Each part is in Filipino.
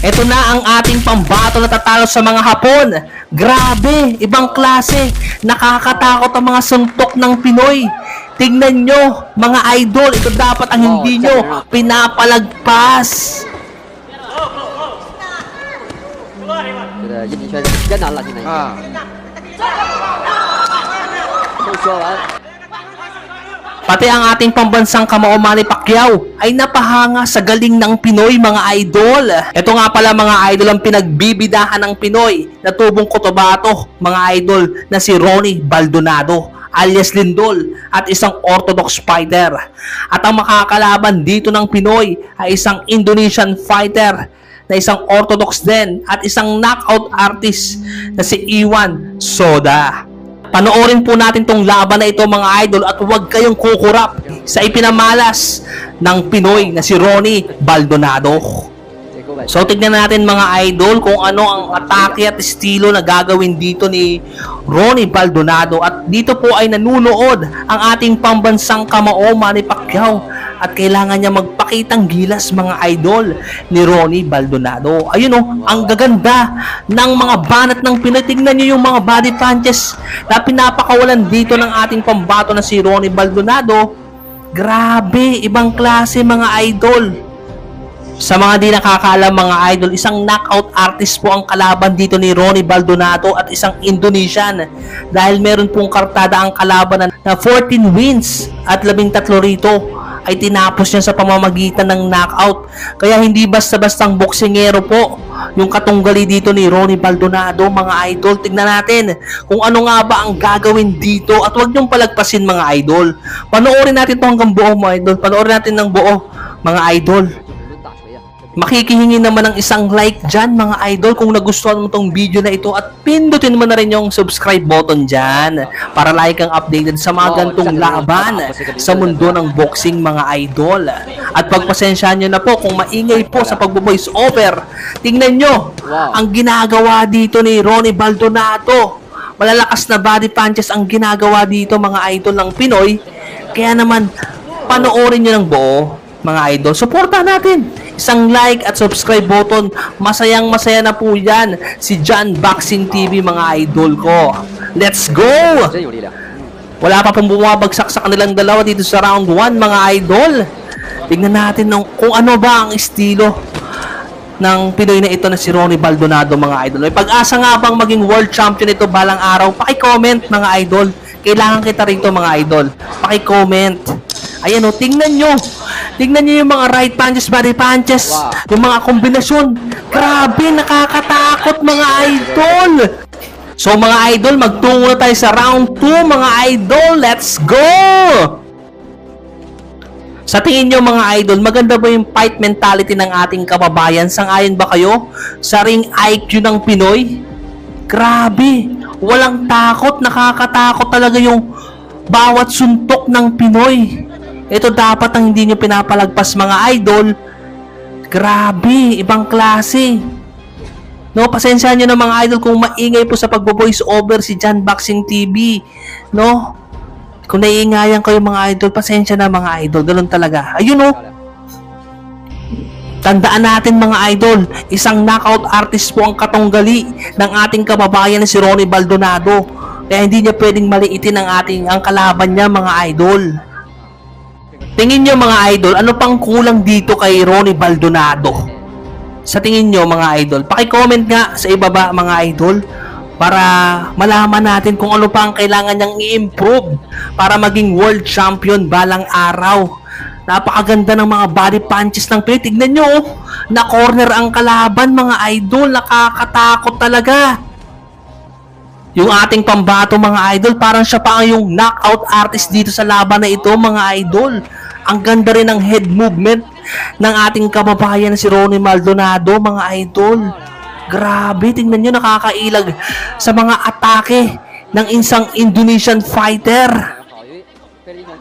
Ito na ang ating pambato na tatalo sa mga Hapon. Grabe, ibang klase. Nakakatakot ang mga suntok ng Pinoy. Tingnan nyo, mga idol, ito dapat ang hindi nyo pinapalagpas. 这 Pati ang ating pambansang kamao Manny Pacquiao ay napahanga sa galing ng Pinoy mga idol. Ito nga pala mga idol ang pinagbibidahan ng Pinoy na tubong kotobato mga idol na si Ronnie Baldonado alias Lindol at isang orthodox fighter. At ang makakalaban dito ng Pinoy ay isang Indonesian fighter na isang orthodox din at isang knockout artist na si Iwan Soda. Panoorin po natin tong laban na ito mga idol at huwag kayong kukurap sa ipinamalas ng Pinoy na si Ronnie Baldonado. So tignan natin mga idol kung ano ang atake at estilo na gagawin dito ni Ronnie Baldonado at dito po ay nanunood ang ating pambansang kamaoma ni Pacquiao at kailangan niya magpakitang gilas mga idol ni Ronnie Baldonado. Ayun oh, ang gaganda ng mga banat ng Pinoy. Tignan niyo yung mga body punches na pinapakawalan dito ng ating pambato na si Ronnie Baldonado. Grabe, ibang klase mga idol. Sa mga di nakakaalam mga idol, isang knockout artist po ang kalaban dito ni Ronnie Baldonado at isang Indonesian. Dahil meron pong kartada ang kalaban na 14 wins at 13 rito ay tinapos niya sa pamamagitan ng knockout. Kaya hindi basta-bastang boksingero po yung katunggali dito ni Ronnie Baldonado mga idol. Tignan natin kung ano nga ba ang gagawin dito at huwag niyong palagpasin mga idol. Panoorin natin to hanggang buo mga idol. Panoorin natin ng buo mga idol. Makikihingi naman ng isang like dyan mga idol kung nagustuhan mo tong video na ito at pindutin mo na rin yung subscribe button dyan para lagi kang updated sa mga gantong laban sa mundo ng boxing mga idol. At pagpasensyahan nyo na po kung maingay po sa pagbo-voice over. Tingnan nyo ang ginagawa dito ni Ronnie Baldonato. Malalakas na body punches ang ginagawa dito mga idol ng Pinoy. Kaya naman, panoorin nyo ng buo mga idol. Suportahan natin Isang like at subscribe button. Masayang masaya na po yan. Si John Boxing TV mga idol ko. Let's go! Wala pa pong bumabagsak sa kanilang dalawa dito sa round 1 mga idol. Tingnan natin ng, kung ano ba ang estilo ng Pinoy na ito na si Ronnie Baldonado mga idol. May pag-asa nga bang maging world champion ito balang araw? Paki-comment mga idol. Kailangan kita rito mga idol. Paki-comment. Ayan o, tingnan nyo. Tingnan nyo yung mga right punches, body punches. Wow. Yung mga kombinasyon. Grabe, nakakatakot mga idol. So mga idol, magtungo na tayo sa round 2 mga idol. Let's go! Sa tingin nyo mga idol, maganda ba yung fight mentality ng ating kababayan? Sang-ayon ba kayo sa ring IQ ng Pinoy? Grabe! Walang takot, nakakatakot talaga yung bawat suntok ng Pinoy. Ito dapat ang hindi nyo pinapalagpas mga idol. Grabe, ibang klase. No, pasensya nyo na mga idol kung maingay po sa pagbo-voice over si John Boxing TV. No? Kung naiingayan kayo mga idol, pasensya na mga idol. Ganun talaga. Ayun oh. Tandaan natin mga idol, isang knockout artist po ang katunggali ng ating kababayan si Ronnie Baldonado. Kaya hindi niya pwedeng maliitin ang ating ang kalaban niya mga idol. Tingin niyo mga idol, ano pang kulang dito kay Ronnie Baldonado? Sa tingin nyo mga idol, paki-comment nga sa ibaba mga idol para malaman natin kung ano pa ang kailangan niyang i-improve para maging world champion balang araw. Napakaganda ng mga body punches ng Pinoy. Tignan nyo, oh, na corner ang kalaban mga idol. Nakakatakot talaga. Yung ating pambato mga idol, parang siya pa yung knockout artist dito sa laban na ito mga idol. Ang ganda rin ng head movement ng ating kababayan si Ronnie Maldonado, mga idol. Grabe, tingnan nyo, nakakailag sa mga atake ng isang Indonesian fighter.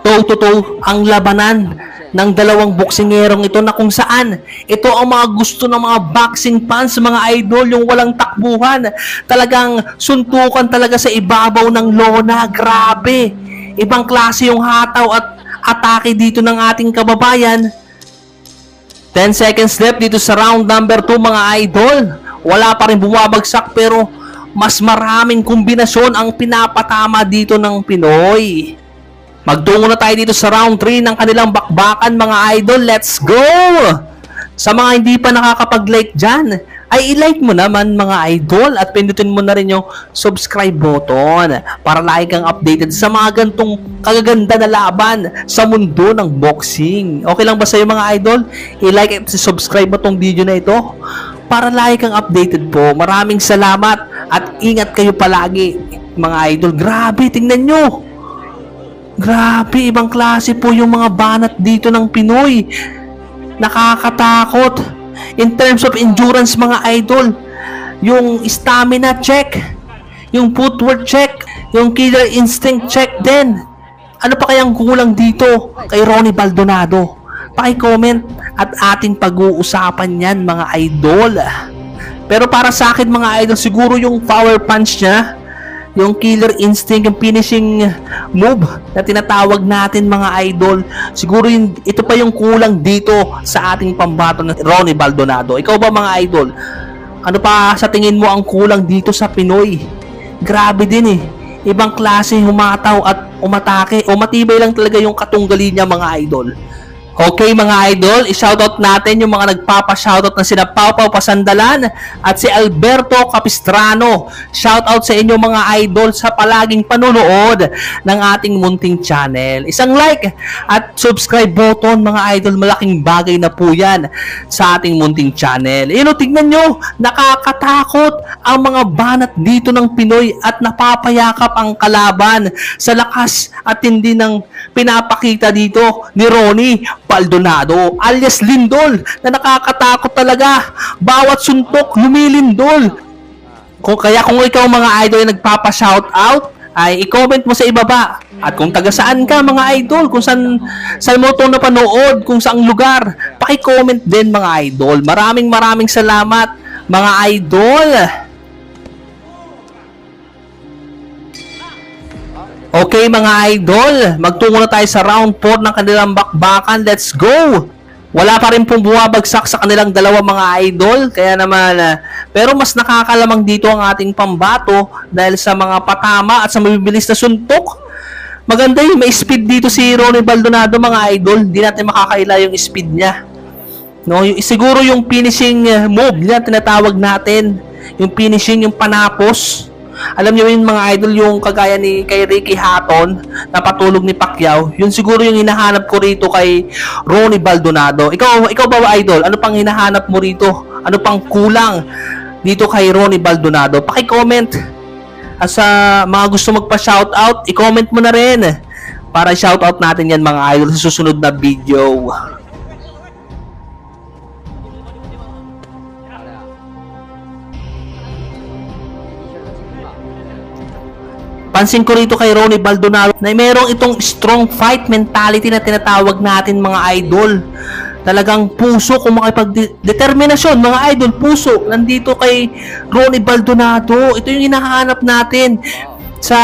Toe-to-toe ang labanan ng dalawang boksingerong ito na kung saan ito ang mga gusto ng mga boxing fans, mga idol, yung walang takbuhan. Talagang suntukan talaga sa ibabaw ng lona. Grabe! Ibang klase yung hataw at atake dito ng ating kababayan 10 seconds left dito sa round number 2 mga idol. Wala pa rin bumabagsak pero mas maraming kombinasyon ang pinapatama dito ng Pinoy. Magtungo na tayo dito sa round 3 ng kanilang bakbakan mga idol. Let's go! Sa mga hindi pa nakakapag-like dyan, ay i-like mo naman mga idol at pindutin mo na rin yung subscribe button para lagi kang updated sa mga gantong kagaganda na laban sa mundo ng boxing. Okay lang ba sa'yo mga idol? I-like at subscribe mo tong video na ito para lagi kang updated po. Maraming salamat at ingat kayo palagi mga idol. Grabe, tingnan nyo. Grabe, ibang klase po yung mga banat dito ng Pinoy. Nakakatakot. In terms of endurance mga idol, yung stamina check, yung footwork check, yung killer instinct check din. Ano pa kayang kulang dito kay Ronnie Baldonado? Paki-comment at ating pag-uusapan yan mga idol. Pero para sa akin mga idol, siguro yung power punch niya, yung killer instinct, yung finishing move na tinatawag natin mga idol. Siguro yung, pa yung kulang dito sa ating pambato na Ronnie Baldonado. Ikaw ba mga idol? Ano pa sa tingin mo ang kulang dito sa Pinoy? Grabe din eh. Ibang klase humataw at umatake o matibay lang talaga yung katunggali niya mga idol. Okay mga idol, i-shoutout natin yung mga nagpapa-shoutout na sina Pau Pasandalan at si Alberto Capistrano. Shoutout sa inyo mga idol sa palaging panonood ng ating munting channel. Isang like at subscribe button mga idol, malaking bagay na po yan sa ating munting channel. Yun o, tignan nyo, nakakatakot ang mga banat dito ng Pinoy at napapayakap ang kalaban sa lakas at hindi ng pinapakita dito ni Ronnie Baldonado alias Lindol na nakakatakot talaga. Bawat suntok lumilindol. Kung kaya kung ikaw mga idol ay nagpapa-shout out, ay i-comment mo sa ibaba. At kung taga saan ka mga idol, kung saan, saan mo ito napanood, kung saang lugar, paki-comment din mga idol. Maraming maraming salamat mga idol. Okay mga idol, magtungo na tayo sa round 4 ng kanilang bakbakan. Let's go! Wala pa rin pong bumabagsak sa kanilang dalawa mga idol. Kaya naman, ah, pero mas nakakalamang dito ang ating pambato dahil sa mga patama at sa mabibilis na suntok. Maganda yung may speed dito si Ronnie Baldonado mga idol. Hindi natin makakaila yung speed niya. No, yung, siguro yung finishing uh, move niya tinatawag natin. Yung finishing, yung panapos. Alam niyo yun mga idol, yung kagaya ni kay Ricky Hatton na patulog ni Pacquiao. Yun siguro yung hinahanap ko rito kay Ronnie Baldonado. Ikaw, ikaw ba idol? Ano pang hinahanap mo rito? Ano pang kulang dito kay Ronnie Baldonado? Paki-comment. At sa mga gusto magpa-shoutout, i-comment mo na rin para shoutout natin yan mga idol sa susunod na video. Pansin ko rito kay Ronnie Baldonado na merong itong strong fight mentality na tinatawag natin mga idol. Talagang puso kung makipag-determinasyon, mga idol, puso. Nandito kay Ronnie Baldonado. Ito yung hinahanap natin sa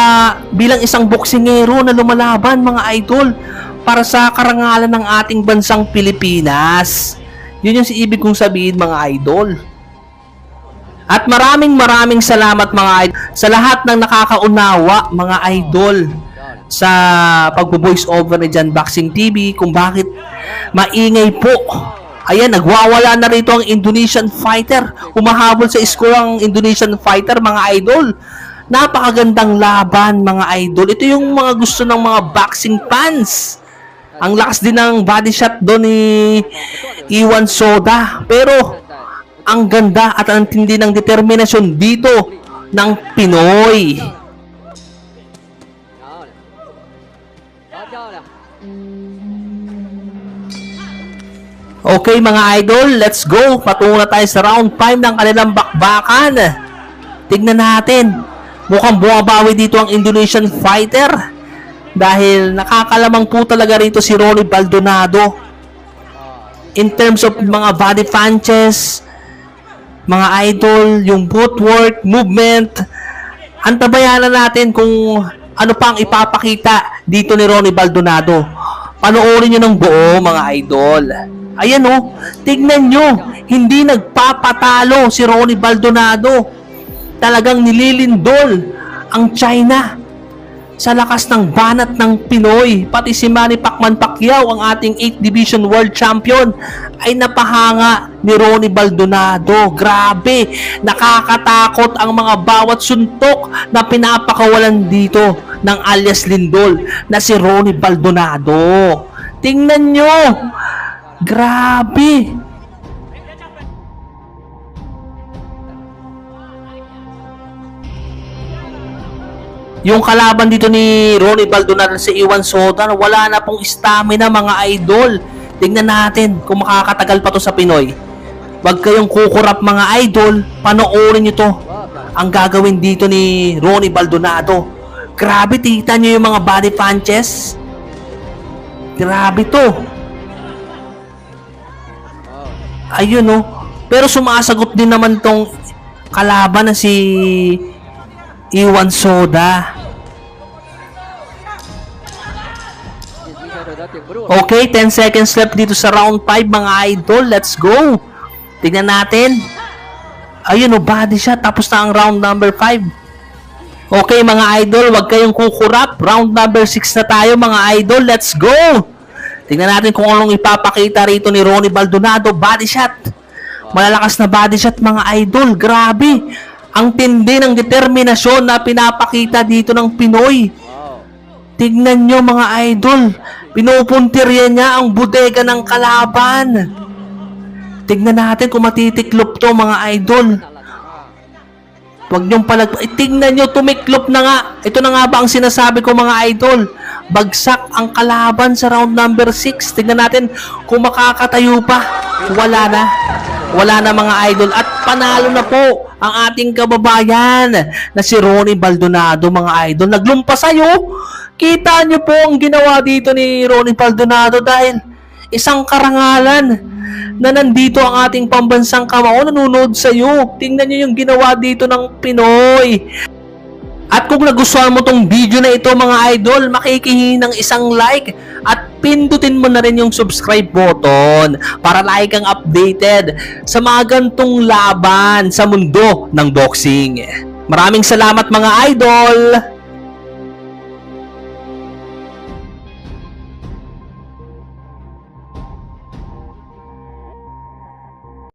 bilang isang boksingero na lumalaban, mga idol, para sa karangalan ng ating bansang Pilipinas. Yun yung si ibig kong sabihin, mga idol. At maraming maraming salamat mga idol sa lahat ng nakakaunawa mga idol sa pagbo-voice over ni Jan Boxing TV kung bakit maingay po. Ayan, nagwawala na rito ang Indonesian fighter. Humahabol sa score ang Indonesian fighter mga idol. Napakagandang laban mga idol. Ito yung mga gusto ng mga boxing fans. Ang lakas din ng body shot doon ni Iwan Soda. Pero ang ganda at ang tindi ng determinasyon dito ng Pinoy. Okay mga idol, let's go. Patungo na tayo sa round 5 ng kanilang bakbakan. Tignan natin. Mukhang bumabawi dito ang Indonesian fighter. Dahil nakakalamang po talaga rito si Ronnie Baldonado. In terms of mga body punches, mga idol, yung footwork, movement, antabayanan natin kung ano pang ipapakita dito ni Ronnie Baldonado. Panoorin nyo ng buo mga idol. Ayan oh, tignan nyo, hindi nagpapatalo si Ronnie Baldonado. Talagang nililindol ang China sa lakas ng banat ng Pinoy. Pati si Manny Pacman Pacquiao, ang ating 8th Division World Champion, ay napahanga ni Ronnie Baldonado. Grabe, nakakatakot ang mga bawat suntok na pinapakawalan dito ng alias Lindol na si Ronnie Baldonado. Tingnan nyo! Grabe! Yung kalaban dito ni Ronnie Baldonado sa Iwan Sotan, wala na pong stamina mga idol. Tingnan natin kung makakatagal pa to sa Pinoy. Huwag kayong kukurap mga idol, panoorin nyo to. Ang gagawin dito ni Ronnie Baldonado. Grabe, tita nyo yung mga body punches. Grabe to. Ayun oh. Pero sumasagot din naman tong kalaban na si Iwan Soda. Okay, 10 seconds left dito sa round 5 mga idol. Let's go. Tignan natin. Ayun oh, body shot. Tapos na ang round number 5. Okay mga idol, wag kayong kukurap. Round number 6 na tayo mga idol. Let's go. Tingnan natin kung anong ipapakita rito ni Ronnie Baldonado. Body shot. Malalakas na body shot mga idol. Grabe. Ang tindi ng determinasyon na pinapakita dito ng Pinoy. Tignan nyo mga idol. Pinupuntirya niya ang bodega ng kalaban. Tignan natin kung matitiklop to mga idol. Huwag niyong palag... Eh, tignan nyo, tumiklop na nga. Ito na nga ba ang sinasabi ko mga idol? Bagsak ang kalaban sa round number 6. Tignan natin kung makakatayo pa. Wala na. Wala na mga idol. At panalo na po ang ating kababayan na si Ronnie Baldonado mga idol. Naglumpas sa'yo. Kita niyo po ang ginawa dito ni Ronnie Baldonado dahil isang karangalan na nandito ang ating pambansang kamao nanonood sa iyo. Tingnan niyo yung ginawa dito ng Pinoy. At kung nagustuhan mo tong video na ito mga idol, makikihingi ng isang like at pindutin mo na rin yung subscribe button para lagi kang updated sa mga gantong laban sa mundo ng boxing. Maraming salamat mga idol!